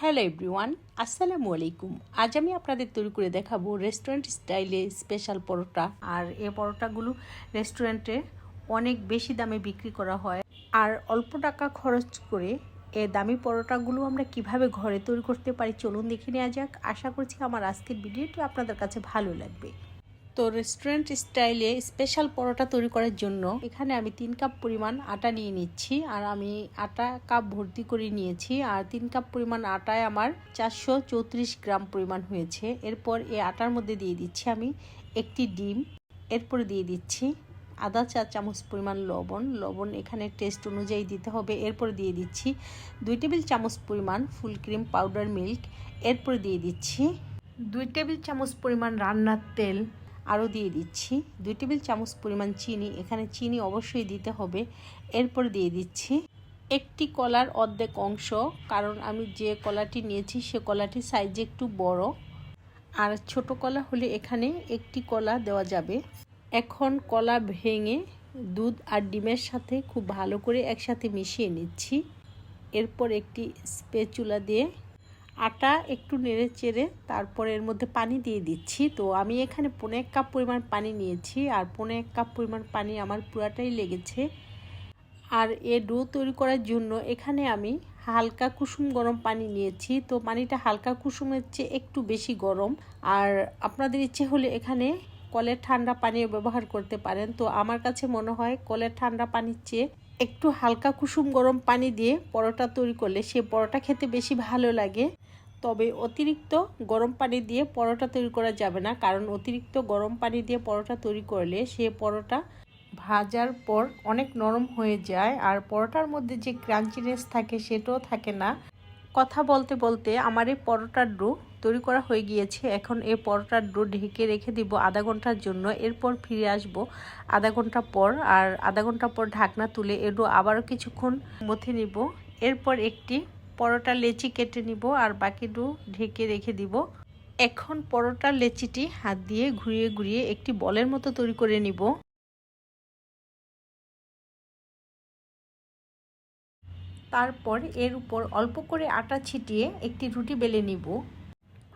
Hello everyone আসসালামু আলাইকুম আজ আমি আপনাদের তৈরি করে দেখাবো রেস্টুরেন্ট স্টাইলে স্পেশাল পরোটা। আর এ পরোটাগুলো রেস্টুরেন্টে অনেক বেশি দামে বিক্রি করা হয়। আর অল্প টাকা খরচ করে এ দামি পরোটাগুলো আমরা কীভাবে ঘরে তৈরি করতে পারি চলুন দেখে নেওয়া যাক। আশা করছি আমার আজকের ভিডিওটি আপনাদের কাছে ভালো লাগবে। তো রেস্টুরেন্ট স্টাইলে স্পেশাল পরোটা তৈরি করার জন্য এখানে আমি তিন কাপ পরিমাণ আটা নিয়ে নিচ্ছি। আর আমি আটা কাপ ভর্তি করে নিয়েছি। আর তিন কাপ পরিমাণ আটায় আমার চারশো চৌত্রিশ গ্রাম পরিমাণ হয়েছে। এরপর এই আটার মধ্যে দিয়ে দিচ্ছি আমি একটি ডিম। এরপরে দিয়ে দিচ্ছি আধা চা চামচ পরিমাণ লবণ। লবণ এখানে টেস্ট অনুযায়ী দিতে হবে। এরপরে দিয়ে দিচ্ছি দুই টেবিল চামচ পরিমাণ ফুল ক্রিম পাউডার মিল্ক এরপরে দিয়ে দিচ্ছি দুই টেবিল চামচ পরিমাণ রান্নার তেল। আরও দিয়ে দিচ্ছি। দুই টেবিল চামচ পরিমাণ চিনি। এখানে চিনি অবশ্যই দিতে হবে। এরপর দিয়ে দিচ্ছি একটি কলার অর্ধেক অংশ। কারণ আমি যে কলাটি নিয়েছি, সে কলাটি সাইজে একটু বড়। আর ছোট কলা হলে এখানে একটি কলা দেওয়া যাবে। এখন কলা ভেঙে দুধ আর ডিমের সাথে খুব ভালো করে একসাথে মিশিয়ে নিচ্ছি। এরপর একটি স্পেচুলা দিয়ে আটা একটু নেড়ে চেড়ে তারপর এর মধ্যে পানি দিয়ে দিচ্ছি। তো আমি এখানে পনে এক কাপ পরিমাণ পানি নিয়েছি আর পনে এক কাপ পরিমাণ পানি আমার পুরাটাই লেগেছে। আর এ ডো তৈরি করার জন্য এখানে আমি হালকা কুসুম গরম পানি নিয়েছি। তো পানিটা হালকা কুসুমের চেয়ে একটু বেশি গরম। আর আপনাদের ইচ্ছে হলে এখানে কলের ঠান্ডা পানিও ব্যবহার করতে পারেন। তো আমার কাছে মনে হয় কলের ঠান্ডা পানির চেয়ে একটু হালকা কুসুম গরম পানি দিয়ে পরোটা তৈরি করলে সে পরোটা খেতে বেশি ভালো লাগে। তবে অতিরিক্ত গরম পানি দিয়ে পরোটা তৈরি করা যাবে না, কারণ অতিরিক্ত গরম পানি দিয়ে পরোটা তৈরি করলে সে পরোটা ভাজার পর অনেক নরম হয়ে যায় আর পরোটার মধ্যে যে ক্রাঞ্চিনেস থাকে সেটাও থাকে না। কথা বলতে বলতে আমার এই পরোটার ডো তৈরি করা হয়ে গিয়েছে, এখন এই পরোটার ডো ঢেকে রেখে দিব আধা ঘণ্টার জন্য, এরপর ফিরে আসব আধা ঘণ্টা পর আর আধা ঘণ্টা পর ঢাকনা তুলে এ ডো আবারও কিছুক্ষণ মথে নিব, এরপর একটি পরোটা লেচি কেটে নিব আর বাকি ঢেকে রেখে দিব। এখন পরোটার লেচিটি হাত দিয়ে ঘুরিয়ে ঘুরিয়ে একটি বলের মতো তৈরি করে নিব। তারপর এর উপর অল্প করে আটা ছিটিয়ে একটি রুটি বেলে নিব।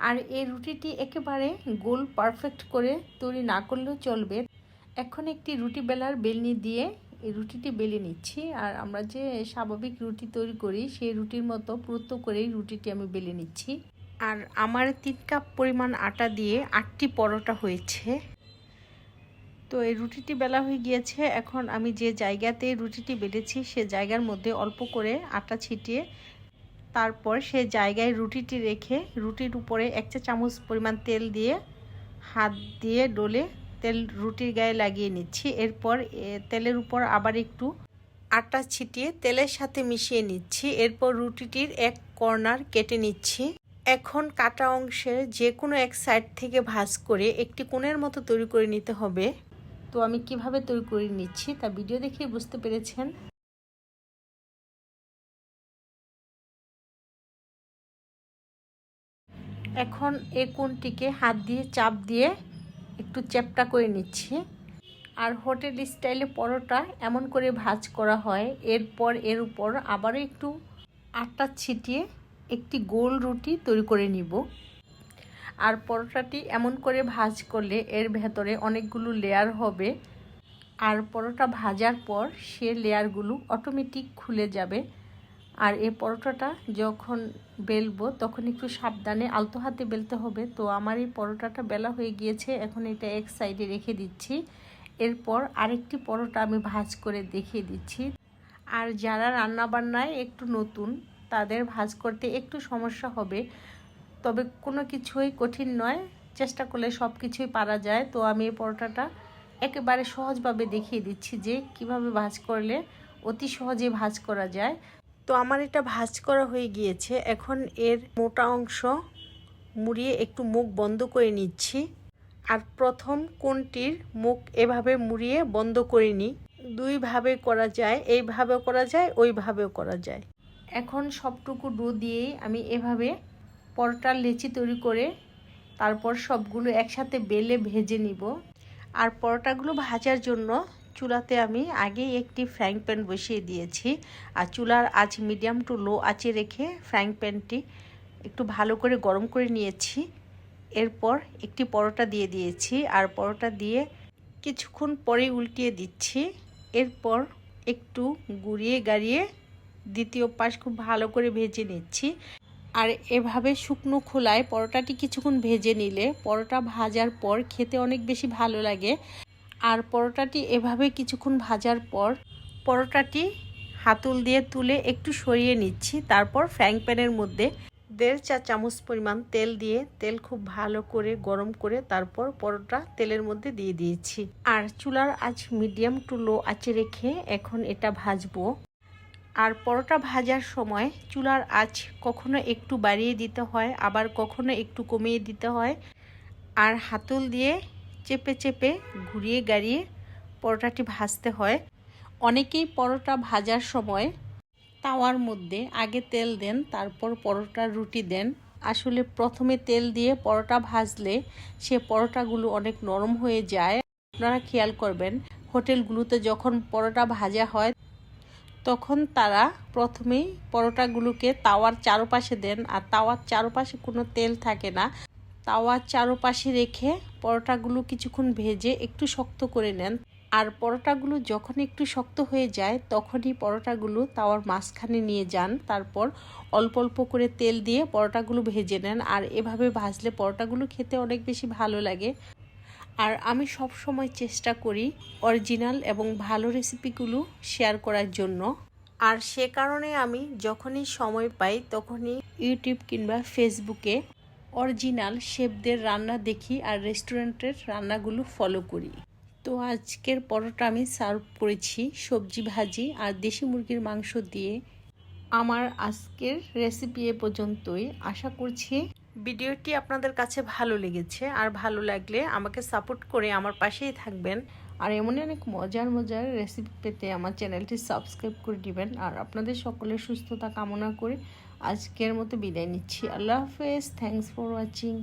আর এই রুটিটি একেবারে গোল পারফেক্ট করে তৈরি না করলেও চলবে। এখন একটি রুটি বেলার বেলনি দিয়ে রুটিটি বেলে নিচ্ছি। আর আমরা যে স্বাভাবিক রুটি তৈরি করি, সেই রুটির মতো পুরুত্ব করেই রুটিটি আমি বেলে নিচ্ছি। আর আমার তিন কাপ পরিমাণ আটা দিয়ে আটটি পরোটা হয়েছে। তো এই রুটিটি বেলা হয়ে গিয়েছে। এখন আমি যে জায়গাতে রুটিটি বেলেছি, সে জায়গার মধ্যে অল্প করে আটা ছিটিয়ে তারপর সে জায়গায় রুটিটি রেখে রুটির উপরে এক চা চামচ পরিমাণ তেল দিয়ে হাত দিয়ে ডলে তেল রুটির গায়ে লাগিয়ে নিচ্ছি। এরপর তেলের উপর আবার একটু আটা ছিটিয়ে তেলের সাথে মিশিয়ে নিচ্ছি। এরপর রুটিটির এক কর্নার কেটে নিচ্ছি। এখন কাটা অংশের যে কোনো এক সাইড থেকে ভাজ করে একটি কোণের মতো তৈরি করে নিতে হবে। তো আমি কীভাবে তৈরি করে নিচ্ছি তা ভিডিও দেখে বুঝতে পেরেছেন। এখন এই কোণটিকে হাত দিয়ে চাপ দিয়ে একটু চ্যাপটা করে নিচ্ছি। আর হোটেল স্টাইলে পরোটা এমন করে ভাজ করা হয়, এরপর এর উপর আবারও একটু আটটা ছিটিয়ে একটি গোল রুটি তৈরি করে নিব। আর পরোটাটি এমন করে ভাজ করলে এর ভেতরে অনেকগুলো লেয়ার হবে। আর পরোটা ভাজার পর সে লেয়ারগুলো অটোমেটিক খুলে যাবে। আর এই পরোটাটা যখন বেলবো, তখন একটু সাবধানে আলতো হাতে বেলতে হবে। তো আমার এই পরোটাটা বেলা হয়ে গিয়েছে, এখন এটা এক সাইডে রেখে দিচ্ছি। এরপর আরেকটি পরোটা আমি ভাজ করে দেখিয়ে দিচ্ছি। আর যারা রান্নাবান্নায় একটু নতুন, তাদের ভাজ করতে একটু সমস্যা হবে। তবে কোনো কিছুই কঠিন নয়, চেষ্টা করলে সব কিছুই পারা যায়। তো আমি এই পরোটাটা একেবারে সহজভাবে দেখিয়ে দিচ্ছি যে কীভাবে ভাজ করলে অতি সহজে ভাজ করা যায়। তো আমার এটা ভাজ করা হয়ে গিয়েছে। এখন এর মোটা অংশ মুড়িয়ে একটু মুখ বন্ধ করে নিচ্ছি। আর প্রথম কোনটির মুখ এভাবে মুড়িয়ে বন্ধ করে নিই দুইভাবে করা যায় এইভাবেও করা যায় ওইভাবেও করা যায়। এখন সবটুকু ডো দিয়েই আমি এভাবে পরোটার লেচি তৈরি করে তারপর সবগুলো একসাথে বেলে ভেজে নিব। আর পরোটাগুলো ভাজার জন্য চুলাতে আমি আগেই একটি ফ্রাইং প্যান বসিয়ে দিয়েছি। আর চুলার আঁচ মিডিয়াম টু লো আঁচে রেখে ফ্রাইং প্যানটি একটু ভালো করে গরম করে নিয়েছি। এরপর একটি পরোটা দিয়ে দিয়েছি। আর পরোটা দিয়ে কিছুক্ষণ পরে উল্টিয়ে দিচ্ছি। এরপর একটু গুড়িয়ে গাড়িয়ে দ্বিতীয় পাশ খুব ভালো করে ভেজে নিচ্ছি। আর এভাবে শুকনো খোলায় পরোটাটি কিছুক্ষণ ভেজে নিলে পরোটা ভাজার পর খেতে অনেক বেশি ভালো লাগে। আর পরোটাটি এভাবে কিছুক্ষণ ভাজার পর পরোটাটি হাতুল দিয়ে তুলে একটু সরিয়ে নিচ্ছি। তারপর ফ্যাং প্যানের মধ্যে দেড় চা চামচ পরিমাণ তেল দিয়ে, তেল খুব ভালো করে গরম করে তারপর পরোটা তেলের মধ্যে দিয়ে দিয়েছি। আর চুলার আঁচ মিডিয়াম টু লো আঁচে রেখে এখন এটা ভাজবো। আর পরোটা ভাজার সময় চুলার আঁচ কখনো একটু বাড়িয়ে দিতে হয়, আবার কখনো একটু কমিয়ে দিতে হয়। আর হাতল দিয়ে চেপে চেপে ঘুরিয়ে গাড়িয়ে পরোটাটি ভাজতে হয়। অনেকেই পরোটা ভাজার সময় তাওয়ার মধ্যে আগে তেল দেন, তারপর পরোটার রুটি দেন। আসলে প্রথমে তেল দিয়ে পরোটা ভাজলে সে পরোটাগুলো অনেক নরম হয়ে যায়। আপনারা খেয়াল করবেন, হোটেলগুলোতে যখন পরোটা ভাজা হয়, তখন তারা প্রথমেই পরোটাগুলোকে তাওয়ার চারপাশে দেন। আর তাওয়ার চারপাশে কোনো তেল থাকে না। তাওয়ার চারপাশে রেখে পরোটাগুলো কিছুক্ষণ ভেজে একটু শক্ত করে নেন। আর পরোটাগুলো যখন একটু শক্ত হয়ে যায়, তখনই পরোটাগুলো তাওয়ার মাঝখানে নিয়ে যান। তারপর অল্প অল্প করে তেল দিয়ে পরোটাগুলো ভেজে নেন। আর এভাবে ভাজলে পরোটাগুলো খেতে অনেক বেশি ভালো লাগে। আর আমি সব সময় চেষ্টা করি অরিজিনাল এবং ভালো রেসিপিগুলো শেয়ার করার জন্য। আর সে কারণে আমি যখনই সময় পাই, তখনই ইউটিউব কিংবা ফেসবুকে অরিজিনাল শেফদের রান্না দেখি আর রেস্টুরেন্টের রান্নাগুলো ফলো করি। তো আজকের পরোটা আমি সার্ভ করেছি সবজি ভাজি আর দেশি মুরগির মাংস দিয়ে। আমার আজকের রেসিপি এ পর্যন্তই। আশা করছি ভিডিওটি আপনাদের কাছে ভালো লেগেছে আর ভালো লাগলে আমাকে সাপোর্ট করে আমার পাশেই থাকবেন। আর এমনই অনেক মজার মজার রেসিপি পেতে আমার চ্যানেলটি সাবস্ক্রাইব করে দিবেন। আর আপনাদের সকলের সুস্থতা কামনা করে। আজকের মতো বিদায় নিচ্ছি। আল্লাহ হাফেজ। Thanks for watching